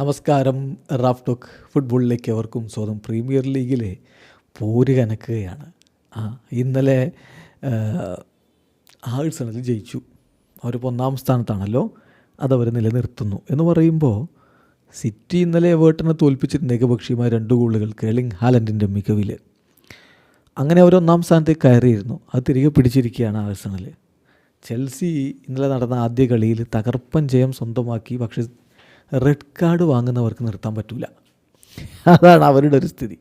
നമസ്കാരം Raf talk ഫുട്ബോളിലേക്ക് അവർക്കും സ്വന്തം പ്രീമിയർ ലീഗിലെ പോര് കനക്കുകയാണ്. ആ ഇന്നലെ ആഴ്സണൽ ജയിച്ചു. അവരിപ്പോൾ ഒന്നാം സ്ഥാനത്താണല്ലോ. അതവർ നിലനിർത്തുന്നു. എന്ന് പറയുമ്പോൾ സിറ്റി ഇന്നലെ എവേർട്ടനെ തോൽപ്പിച്ചിട്ടുണ്ട് ഏകപക്ഷീയമായ രണ്ട് ഗോളുകൾ കേളിംഗ് ഹാലൻഡിന്റെ മികവിൽ അങ്ങനെ അവർ ഒന്നാം സ്ഥാനത്തേക്ക് കയറിയിരുന്നു. അത് തിരികെ പിടിച്ചിരിക്കുകയാണ് ആഴ്സണൽ ചെൽസി ഇന്നലെ നടന്ന ആദ്യ കളിയിൽ തകർപ്പൻ ജയം സ്വന്തമാക്കി. പക്ഷേ റെഡ് കാർഡ് വാങ്ങുന്നവർക്ക് നിർത്താൻ പറ്റില്ല അതാണ് അവരുടെ ഒരു സ്ഥിതി.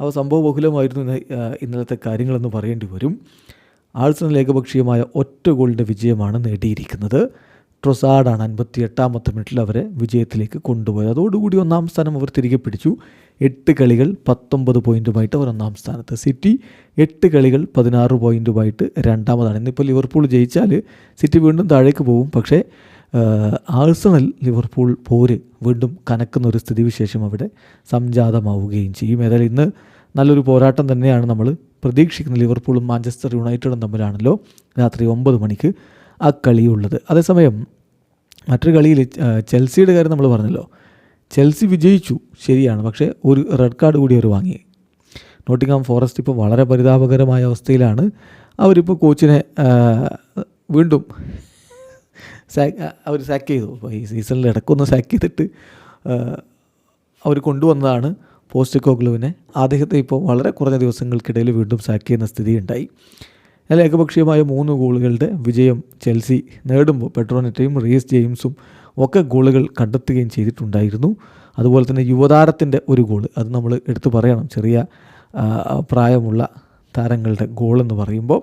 അപ്പോൾ സംഭവ ബഹുലമായിരുന്നു ഇന്നലത്തെ കാര്യങ്ങളെന്ന് പറയേണ്ടി വരും. ആഴ്സണൽ ഏകപക്ഷീയമായ ഒറ്റ ഗോളിന്റെ വിജയമാണ് നേടിയിരിക്കുന്നത്. ട്രൊസാഡാണ് അൻപത്തി എട്ടാമത്തെ മിനിറ്റിൽ അവരെ വിജയത്തിലേക്ക് കൊണ്ടുപോയത്. അതോടുകൂടി ഒന്നാം സ്ഥാനം അവർ തിരികെ പിടിച്ചു. എട്ട് കളികൾ പത്തൊമ്പത് പോയിന്റുമായിട്ട് അവർ ഒന്നാം സ്ഥാനത്ത്. സിറ്റി എട്ട് കളികൾ പതിനാറ് പോയിന്റുമായിട്ട് രണ്ടാമതാണ്. ഇന്നിപ്പോൾ ലിവർപൂൾ ജയിച്ചാൽ സിറ്റി വീണ്ടും താഴേക്ക് പോകും. പക്ഷേ ആഴ്സണൽ ലിവർപൂൾ പോര് വീണ്ടും കനക്കുന്ന ഒരു സ്ഥിതിവിശേഷം അവിടെ സംജാതമാവുകയും ചെയ്യും. ഏതായാലും ഇന്ന് നല്ലൊരു പോരാട്ടം തന്നെയാണ് നമ്മൾ പ്രതീക്ഷിക്കുന്നത്. ലിവർപൂളും മാഞ്ചസ്റ്റർ യുണൈറ്റഡും തമ്മിലാണല്ലോ രാത്രി ഒമ്പത് മണിക്ക് ആ കളിയുള്ളത്. അതേസമയം മറ്റൊരു കളിയിൽ ചെൽസിയുടെ കാര്യം നമ്മൾ പറഞ്ഞല്ലോ. ചെൽസി വിജയിച്ചു ശരിയാണ്. പക്ഷേ ഒരു റെഡ് കാർഡ് കൂടി അവർ വാങ്ങി. നോട്ടിംഗാം ഫോറസ്റ്റ് ഇപ്പോൾ വളരെ പരിതാപകരമായ അവസ്ഥയിലാണ്. അവരിപ്പോൾ കോച്ചിനെ വീണ്ടും സാക്ക് അവർ സാക്ക് ചെയ്തു. അപ്പോൾ ഈ സീസണിൽ ഇടക്കൊന്ന് സാക്ക് ചെയ്തിട്ട് അവർ കൊണ്ടുവന്നതാണ് പോസ്റ്റ് കോഗ്ലുവിനെ അദ്ദേഹത്തെ ഇപ്പോൾ വളരെ കുറഞ്ഞ ദിവസങ്ങൾക്കിടയിൽ വീണ്ടും സാക്ക് ചെയ്യുന്ന സ്ഥിതി ഉണ്ടായി എന്നാൽ ഏകപക്ഷീയമായ മൂന്ന് ഗോളുകളുടെ വിജയം ചെൽസി നേടുമ്പോൾ പെട്രോനെറ്റയും റീസ് ജെയിംസും ഒക്കെ ഗോളുകൾ കണ്ടെത്തുകയും ചെയ്തിട്ടുണ്ടായിരുന്നു. അതുപോലെ തന്നെ യുവതാരത്തിന്റെ ഒരു ഗോൾ അത് നമ്മൾ എടുത്തു പറയണം. ചെറിയ പ്രായമുള്ള താരങ്ങളുടെ ഗോളെന്ന് പറയുമ്പോൾ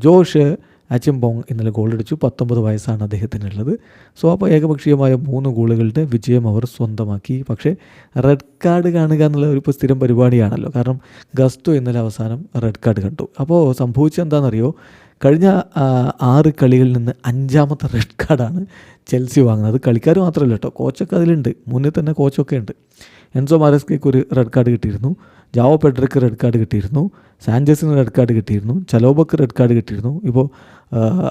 ജോഷ് അച്ചിംബോങ് ഇന്നലെ ഗോളടിച്ചു. പത്തൊമ്പത് വയസ്സാണ് അദ്ദേഹത്തിനുള്ളത്. സോ അപ്പോൾ ഏകപക്ഷീയമായ മൂന്ന് ഗോളുകളുടെ വിജയം അവർ സ്വന്തമാക്കി. പക്ഷേ റെഡ് കാർഡ് കാണുക എന്നുള്ള ഒരു സ്ഥിരം പരിപാടിയാണല്ലോ. കാരണം ഗസ്തു ഇന്നലെ അവസാനം റെഡ് കാർഡ് കണ്ടു. അപ്പോൾ സംഭവിച്ചത് എന്താണെന്നറിയോ? കഴിഞ്ഞ ആറ് കളികളിൽ നിന്ന് അഞ്ചാമത്തെ റെഡ് കാർഡാണ് ചെൽസി വാങ്ങുന്നത്. കളിക്കാർ മാത്രമല്ല കേട്ടോ. കോച്ചൊക്കെ അതിലുണ്ട്. മുന്നിൽ തന്നെ കോച്ചൊക്കെ ഉണ്ട്. എൻസോ മാരസ്കയ്ക്ക് ഒരു റെഡ് കാർഡ് കിട്ടിയിരുന്നു. ജാവോ പെഡ്രക്ക് റെഡ് കാർഡ് കിട്ടിയിരുന്നു. സാഞ്ചസിന് റെഡ് കാർഡ് കിട്ടിയിരുന്നു. ചലോബക്ക് റെഡ് കാർഡ് കിട്ടിയിരുന്നു. ഇപ്പോൾ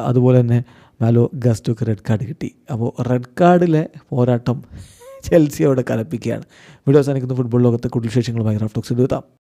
അതുപോലെ തന്നെ മാലോ ഗസ്റ്റോക്ക് റെഡ് കാർഡ് കിട്ടി. അപ്പോൾ റെഡ് കാർഡിലെ പോരാട്ടം ചെൽസി അവിടെ കലപ്പിക്കുകയാണ്. വീഡിയോ അവസാനിക്കുന്ന. ഫുട്ബോൾ ലോകത്തെ കൂടുതൽ വിശേഷങ്ങളുമായി റാഫ്റ്റോക്സ് എടുത്താം